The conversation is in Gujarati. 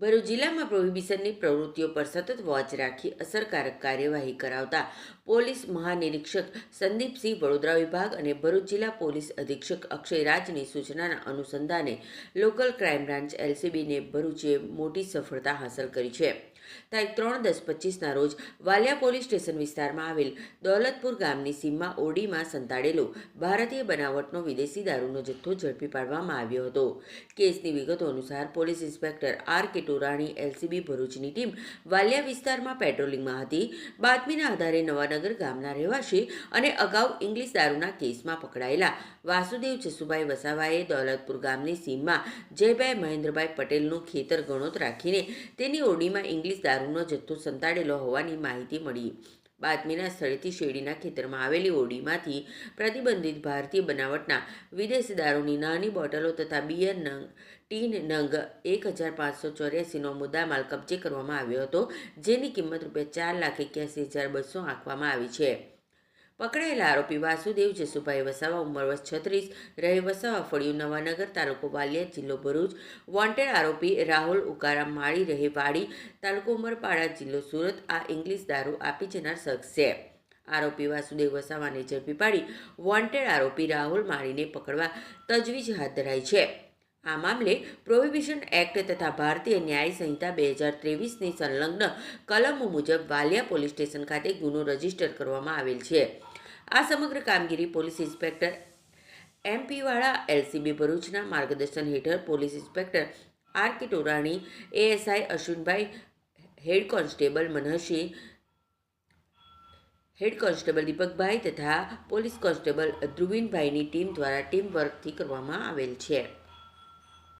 ભરૂચ જિલ્લામાં પ્રોહિબિશનની પ્રવૃત્તિઓ પર સતત વોચ રાખી અસરકારક કાર્યવાહી કરાવતા પોલીસ મહાનિરીક્ષક સંદીપસિંહ વડોદરા વિભાગ અને ભરૂચ જિલ્લા પોલીસ અધિક્ષક અક્ષય રાજની સૂચનાના અનુસંધાને લોકલ ક્રાઇમ બ્રાન્ચ એલસીબીને ભરૂચે મોટી સફળતા હાંસલ કરી છે. તારીખ ત્રણ દસ પચીસના રોજ વાલિયા પોલીસ સ્ટેશન વિસ્તારમાં આવેલ દોલતપુર ગામની સીમમાં ઓડીમાં સંતાડેલો ભારતીય બનાવટનો વિદેશી દારૂનો જથ્થો ઝડપી પાડવામાં આવ્યો હતો. કેસની વિગતો અનુસાર police inspector R K Torani LCB ભરૂચની ટીમ વાલિયા વિસ્તારમાં પેટ્રોલિંગમાં હતી. બાતમીના આધારે નવાનગર ગામના રહેવાસી અને અગાઉ ઇંગ્લિશ દારૂના કેસમાં પકડાયેલા વાસુદેવ જસુભાઈ વસાવાએ દોલતપુર ગામની સીમમાં જયભાઈ મહેન્દ્રભાઈ પટેલનું ખેતર ગણોત રાખીને તેની ઓડીમાં ઇંગ્લિશ દારૂનો જથ્થો સંતાડેલો હોવાની માહિતી મળી. બાતમીના સ્થળેથી શેરડીના ખેતરમાં આવેલી ઓડીમાંથી પ્રતિબંધિત ભારતીય બનાવટના વિદેશી દારૂની નાની બોટલો તથા બિયર નંગ, ટીન નંગ એક હજાર પાંચસો ચોર્યાસીનો મુદ્દામાલ કબજે કરવામાં આવ્યો હતો, જેની કિંમત રૂપિયા ચાર લાખ એક્યાસી હજાર બસો આંકવામાં આવી છે. પકડાયેલા આરોપી વાસુદેવ જસુભાઈ વસાવા, ઉંમર વર્ષ છત્રીસ, રહે વસાવા ફળિયું, નવાનગર તાલુકો વાલિયા, જિલ્લો ભરૂચ. વોન્ટેડ આરોપી રાહુલ ઉકારામ માળી રહે વાડી, તાલુકો ઉમરપાડા, જિલ્લો સુરત. આ ઇંગ્લિશ દારૂ આપી જનાર શખ્સ છે. આરોપી વાસુદેવ વસાવાને ઝડપી પાડી વોન્ટેડ આરોપી રાહુલ માળીને પકડવા તજવીજ હાથ ધરાઈ છે. આ મામલે પ્રોહિબિશન એક્ટ તથા ભારતીય ન્યાય સંહિતા બે હજાર ત્રેવીસની સંલગ્ન કલમો મુજબ વાલિયા પોલીસ સ્ટેશન ખાતે ગુનો રજિસ્ટર કરવામાં આવેલ છે. આ સમગ્ર કામગીરી પોલીસ ઇન્સ્પેક્ટર એમપીવાળા એલસીબી ભરૂચના માર્ગદર્શન હેઠળ police inspector R K Torani, ASI Ashwinbhai, head constable Manahsinh head constable Deepakbhai તથા પોલીસ કોન્સ્ટેબલ ધ્રુવીનભાઈની ટીમ દ્વારા ટીમ વર્કથી કરવામાં આવેલ છે.